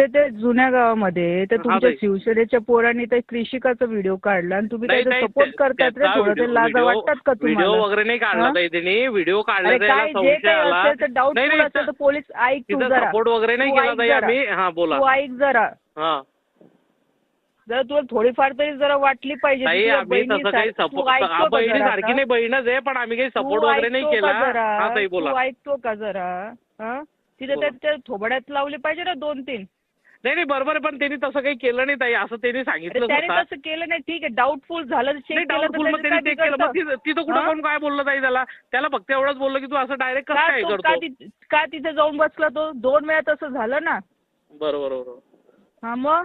तिथे ते जुन्या गावामध्ये तर तुमच्या. शिवसेनेच्या पोरांनी ते कृषिकाचा व्हिडिओ काढला आणि तुम्ही नाही, त्याचा नाही, सपोर्ट त्या- करतात रे त्याचा थोडं ते लाजा वाटतात का व्हिडिओ तुम्हाला वगैरे नाही काढला हा? ताई त्यांनी व्हिडिओ अरे काढला काय जे संशय काही आला असेल तर नाही डाऊटफुल नाही असेल तर पोलीस ऐक तू जरा सपोर्ट वगैरे नाही तू केला ऐक ताई जरा. आम्ही हा बोला तू ऐक जरा हा जरा तुला थोडीफार तरी जरा वाटली पाहिजे ताई तुझ्या आम्ही तसं काही बहिणीसारखी. तू सपोर्ट ऐकतो का बहिणी जरा सारखी आता? नाही बहीणच आहे पण आम्ही काही तू सपोर्ट वगैरे नाही ऐकतो केला का जरा? हा ताई बोला तू ऐकतो का जरा हा तिथे बोला. त्याच्या थोबड्यात लावले पाहिजे ना दोन तीन नाही नाही बरोबर आहे पण त्यांनी तसं काही केलं नाही ताई असं त्यांनी सांगितलं त्याने स्वतः तसं केलं नाही ठीक आहे डाऊटफुल झालं नाही केलं डाऊटफुल मग त्याचं त्यांनी काय ते केलं मग बिघडतं? तिथं तिथं कुठं हा? कोण काय बोललं ताई त्याला? त्याला फक्त एवढंच बोललं की तू असं डायरेक्ट कसं का काय तो- का करतो तिथे का तिथे जाऊन बसला तो? दोन वेळा तसं झालं ना. बरोबर बरोबर. हा मग?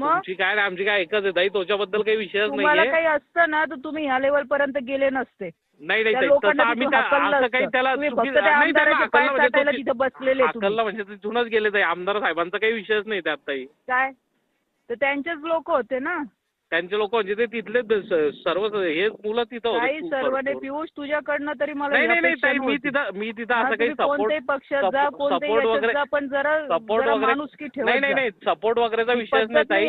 तुमची काय आणि आमची काय एकच आहे ताई त्याच्याबद्दल काही विषयच तुम्हाला नाहीये. काही असतं ना तर तुम्ही ह्या लेवल पर्यंत गेले नसते. नाही नाही त्या ताई, लोकांना तसं आम्ही तिथून त्या- हाकललं असं काही असतं. त्याला तुम्ही चुकी- त्या नाही, त्याला आमदाराचे पाय हाकललं म्हणजे चाटायला तो- तिथे बसलेले तुम्ही. हाकललं म्हणजे तिथूनच गेले ताई. आमदार साहेबांचा काही विषयच नाही त्यात ताई. काय? तर त्यांचेच लोक होते ना. त्यांचे लोक म्हणजे ते तिथले सर्व हे मुलं तिथं होते सर्वांनी भरपूर. पियुष तुझ्याकडनं तरी मला नाही नाही नाही ताई मी. तिथं मी तिथं असं काही कोणत्याही पक्षात जा सपोर्ट वगैरे पण जरा सपोर्ट वगैरे नाही नाही. नाही सपोर्ट वगैरेचा विषयच नाही ताई.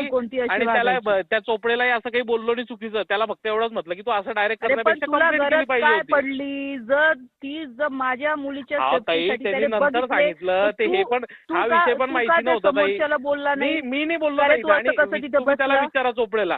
आणि त्याला त्या चोपडेलाही असं काही बोललो नाही चुकीचं. त्याला फक्त एवढंच म्हटलं की तू असं डायरेक्ट करण्यापेक्षा पडली? जर ती जर माझ्या मुलीच्या ताई त्यांनी नंतर सांगितलं. ते हे पण हा विषय पण माहिती नव्हता ताई. बोलला नाही? मी नाही बोललो त्याला? विचारा चोपडेला.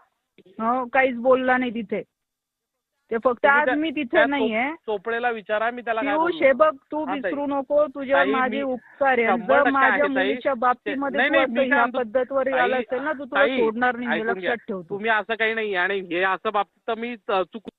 हो काहीच बोलला नाही तिथे ते फक्त आज मी तिथे नाहीये चोप- चोपडेला विचारा मी त्याला काय बोललो. तू हा, ताई. विसरू नको तुझ्यावर ताई, माझे मी- उपकार आहे आणि शंभर जर टक्के माझ्या आहे, ताई. मुलीच्या बाबतीमध्ये नाही, तू नाही, असं मी काय ह्या म्हणतो- पद्धतवर ताई- आला असेल ना तू तुला ताई, सोडणार नाही मी ऐकून घ्या. लक्षात ठेवतो तुम्ही असं काही नाही आणि हे असं बाबतीत तर मी चुकून